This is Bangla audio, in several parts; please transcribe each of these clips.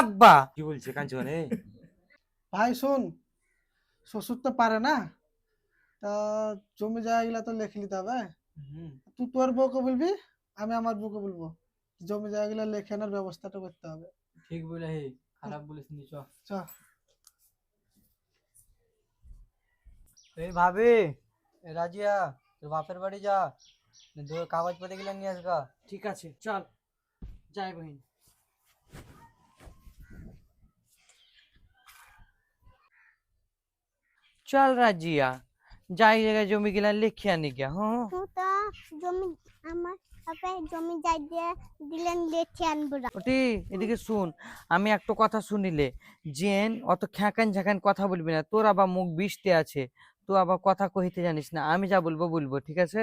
আব্বা। কি বলছে কাঞ্চনে ভাই শোন শ্বশুর তো পারে না। তা জমি জায়গাগুলা তো লিখে নিতে হবে। তুই তোর বউকে বলবি আমি আমার বউকে বলব। জমি জায়গাগুলা লেখে আনার ব্যবস্থাটা করতে হবে। ঠিক বলে হে খারাপ বলিস নি চ। চ। এই ভাবি এ রাজিয়া তোর বাপের বাড়ি যা। দু কাগজ পত্রগুলো নিয়ে আসগা। ঠিক আছে চল। যাই বহিন। চল রাজিয়া যাই জায়গায় জমি গেলা লিখে আনি গিয়া হ্যাঁ তো জমি আমার বাপে জমি যাই দিয়ে দিলেন লেখে আনব ওটি এদিকে শুন আমি একটা কথা শুনিলে জেন অত খ্যাকান ঝ্যাকান কথা বলবি না তোর আবার মুখ বিষতে আছে তুই আবার কথা কহিতে জানিস না আমি যা বলব বলব ঠিক আছে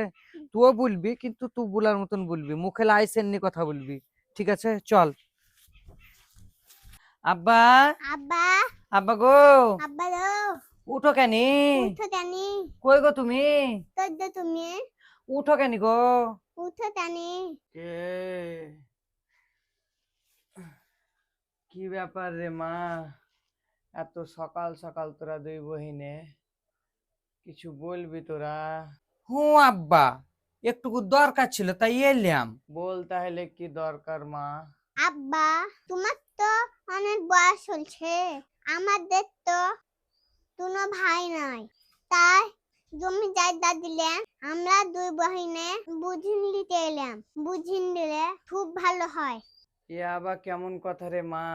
তুইও বলবি কিন্তু তুই বলার মতন বলবি মুখে লাইসেন নিয়ে কথা বলবি ঠিক আছে চল আব্বা আব্বা আব্বা গো আব্বা গো উঠো কেন? উঠো জানি কই গো তুমি? তোর দে তুমি? উঠো কেন গো? উঠো জানি কে? কি ব্যাপার রে মা? এত সকাল সকাল তোরা দুই বহিনে কিছু বলবি তোরা? হুঁ আব্বা একটুকু দরকার ছিল তাই এলাম। বল তাহলে কি দরকার মা? আব্বা তোমার তো অনেক বয়স হচ্ছে আমাদের তো কোনো ভাই নাই। তাই জমি জায়গা দিলেন আমরা দুই বহিনে বুঝিন নিতে এলাম। বুঝিন দিলে খুব ভালো হয়। এ আবার কেমন কথা রে মা?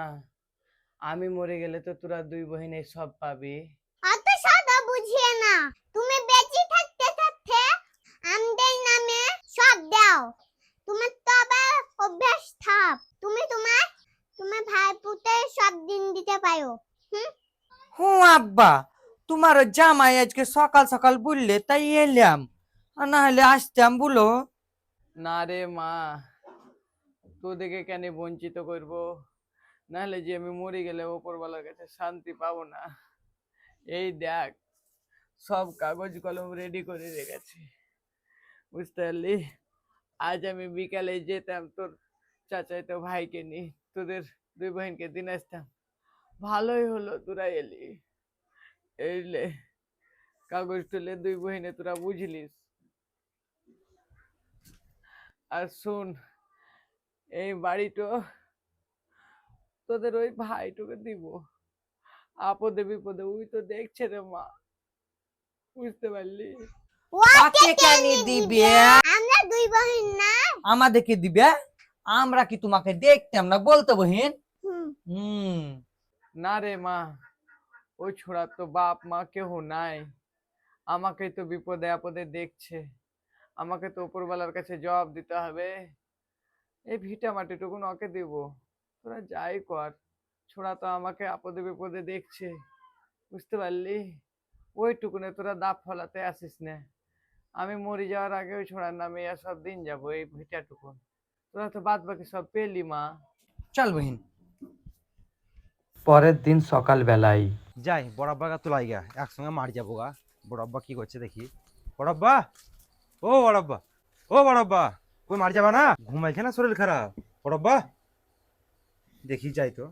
আমি মরে গেলে তো তোরা দুই বহিনে সব পাবি। অত সাদা বুঝিয়ে না। তুমি বেঁচে থাকতে থাকতে আমাদের নামে সব দাও। তোমার তো আবার অভ্যাস থাপ। তুমি তোমার তোমার ভাই পুতে সব দিন দিতে পারো। হুঁ আব্বা। তোমার জামাই আজকে সকাল সকাল বললে, তাই এলাম। আর না হলে আসতাম, বলো। না রে মা, তোদেরকে কেন বঞ্চিত করব? নাহলে যে আমি মরে গেলে ওপরওয়ালার কাছে শান্তি পাবো না। এই দেখ, সব কাগজ কলম রেডি করে রেখেছি। বুঝতে পারলি? আজ আমি বিকালে যেতাম তোর চাচাইতো ভাইকে নিয়ে, তোদের দুই বোনকে দিন আসতাম। ভালোই হলো তোরা এলি। এইলে কাগজ তুলে দুই বহিনে তোরা বুঝলিস। আর শুন এই বাড়িটো তোদের ওই ভাইটুকে দিব। আপদে বিপদে ওই তো দেখছে রে মা। বুঝতে পারলি? ওকে কেন দিবে? আমরা দুই বহিন না। আমাদেরকে দিবে? আমরা কি তোমাকে দেখতাম না বলতো বহিন? হুম, হুম। না রে মা ওই ছোড়ার তো বাপ মা কেহ নাই। আমাকে তো বিপদে আপদে দেখছে। আমাকে তো উপরওয়ালার কাছে জবাব দিতে হবে। এই ভিটা মাটিটুকুন ওকে দেব। তোরা যাই কর। ছোড়া তো আমাকে আপদে বিপদে দেখছে। বুঝতে পারলি? ওইটুকুনে তোরা দাপ ফলাতে আসিস না। আমি মরে যাওয়ার আগে ওই ছোড়ার নামে সব দিন যাব এই ভিটাটুকুন তোরা তো বাদ বাকি সব পেলি মা। চল বহিন পরের দিন সকাল বেলায় যাই বড়াব্বা গা তোলাই গা একসঙ্গে মার যাব গা। বড়াব্বা কি করছে দেখি। বড়াব্বা ও বড়াব্বা ও বড়াব্বা কই মার যাবা না? ঘুমাইছে না শরীর খারাপ? বড়াব্বা দেখি যাই তো।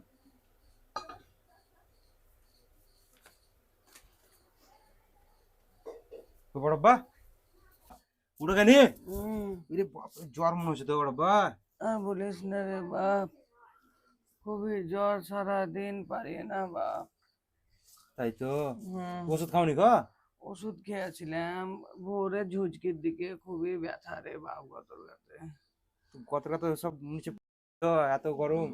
ও বড়াব্বা উঠে গেনি জ্বর মনে হচ্ছে তো বড়াব্বা বলিস না রে বাপ। খুবই জ্বর সারা দিন পারি না বাপ তাই তো? ওষুধ খাওনি গো? ওষুধ খেয়েছিলাম ভোরে ঝুঁচকির দিকে খুবই ব্যথা রে বাপ গত রাতে। গতটা তো সব নিচে এত গরম।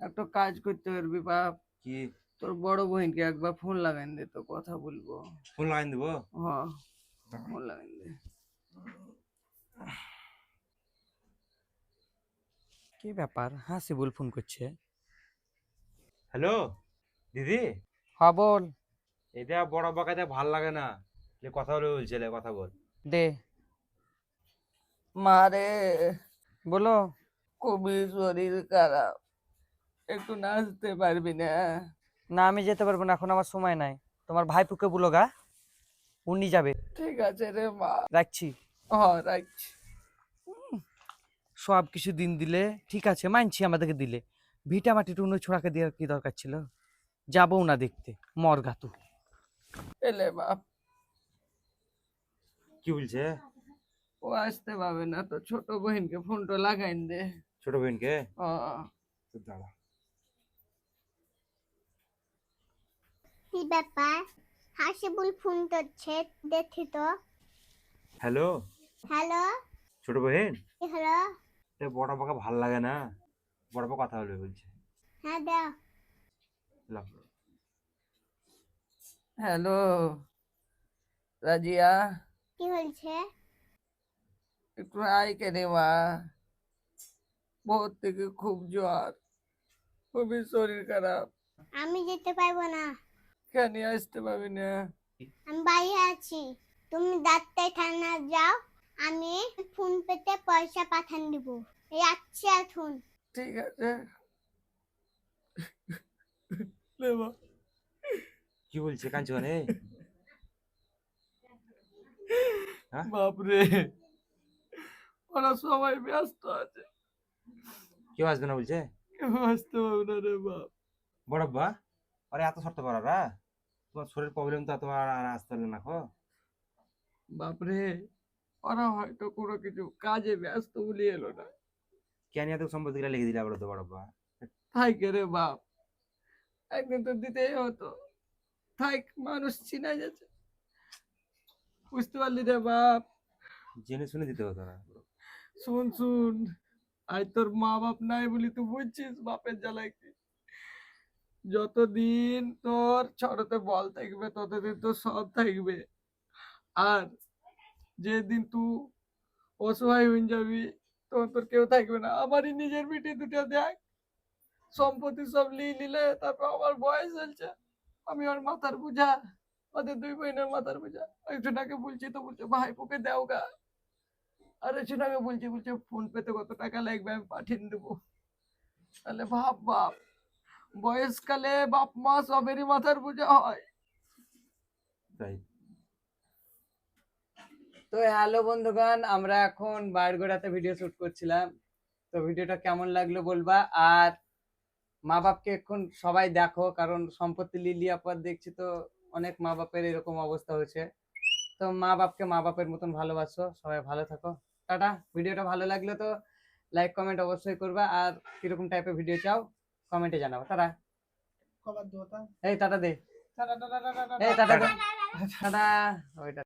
একটা কাজ করতে পারবি বাপ। কি? তোর বড় বোনকে একবার ফোন লাগাই দে তো কথা বলব। ফোন লাগাই দেবো? হ্যাঁ ফোন লাগাই দে। কি ব্যাপার? হাসিবুল ফোন করছে। হ্যালো দিদি? হ্যাঁ বল। এটা বড় বাকাতে ভালো লাগে না। যে কথা বলে বলছে লে, কথা বল। দে। মারে। বলো। খুবই শরীর খারাপ। একটু নাচতে পারবি না। না আমি যেতে পারব না এখন আমার সময় নাই। তোমার ভাইপুকে বলো গা। উনি যাবে। ঠিক আছে রে মা। রাখছি। হ্যাঁ রাখছি। সব কিছু দিন দিলে ঠিক আছে মানছি আমাদেরকে দিলে। ভিটা মাটি টুনু ছোড়াকে দেওয়ার কি দরকার ছিল? যাব না দেখতে মরগা তু। এলে বাপ। কি বলছে? ও আসতে পাবে না তো ছোট বহিনকে ফোনটা লাগাইন দে। ছোট তো দাঁড়া। কি ব্যাপার? হাসিবুল ফোন করছে দেখি তো। হ্যালো? হ্যালো? ছোট বহিন? কি বড় ভালো লাগে না? বড় বাবা কথা বলবে বলছে। হ্যাঁ দাও হ্যালো রাজিয়া। কি হয়েছে? একটু আয় কে রে মা। বহুত থেকে খুব জ্বর। খুবই শরীর খারাপ। আমি যেতে পারব না। কেন আসতে পারবি না? আমি বাইরে আছি। তুমি ডাক্তার থানা যাও। আমি ফোন পেতে পয়সা পাঠান দিব। যাচ্ছি এখন ঠিক আছে। মা। কি বলছে কাঁদছে মানে হ্যাঁ? বাপরে। ওরা সবাই ব্যস্ত আছে। কেউ আসবে না বলছে? কেউ আসতে পারবে না রে বাপ। বড়ব্বা আরে এত শর্ত পারারা তোমার শরীর প্রবলেম তো এত আর আর আসতে পারলে না খো বাপরে। ওরা হয়তো কোনো কিছু কাজে ব্যস্ত বলে এলো না। কেন এত সম্পত্তি লিখে দিলে বলো তো বড়ব্বা থাইকে রে বাপ? একদিন তো দিতেই হতো। থাইক মানুষ চিনা যাচ্ছে। বুঝতে পারলি রে বাপ। জেনে শুনে দিতে হতো না। শুন শুন। আজ তোর মা বাপ নাই বলি তুই বুঝছিস বাপের জ্বালায় কি? যতদিন তোর ছড়তে বল থাকবে ততদিন তোর সব থাকবে। আর যেদিন তুই অসহায় হয়ে যাবি, তখন তোর কেউ থাকবে না। আমারই নিজের বেটি দুটো দেখ। সম্পত্তি সব লিয়ে নিলে, তারপর আমার বয়স হয়েছে। আমি ওর মাথার বোঝা। ওদের দুই বোনের মাথার বোঝা। একজনাকে বলছি তো বলছে ভাই পোকে দেও গা। আরে সেটাকে বলছি, বলছে ফোন পেতে কত টাকা লাগবে, আমি পাঠিয়ে দেবো। তাহলে ভাব বাপ বয়সকালে বাপ মা সবেরই মাথার বোঝা হয়। তাই। তো হ্যালো বন্ধুগণ আমরা এখন বারগোড়াতে ভিডিও শুট করছিলাম। তো ভিডিওটা কেমন লাগল বলবা? আর মা বাপকে এখন সবাই দেখো কারণ সম্পত্তি লিলিয়ার পর দেখছি তো অনেক মা বাপের এরকম অবস্থা হয়েছে। তো মা বাপকে মা বাপের মতন ভালোবাসো সবাই ভালো থাকো। টাটা ভিডিওটা ভালো লাগলে তো লাইক কমেন্ট অবশ্যই করবা। আর কীরকম টাইপের ভিডিও চাও কমেন্টে জানাব। টাটা। এই টাটা দে। Tata tata tata. এই টাটা দে। টাটা। ওইটা।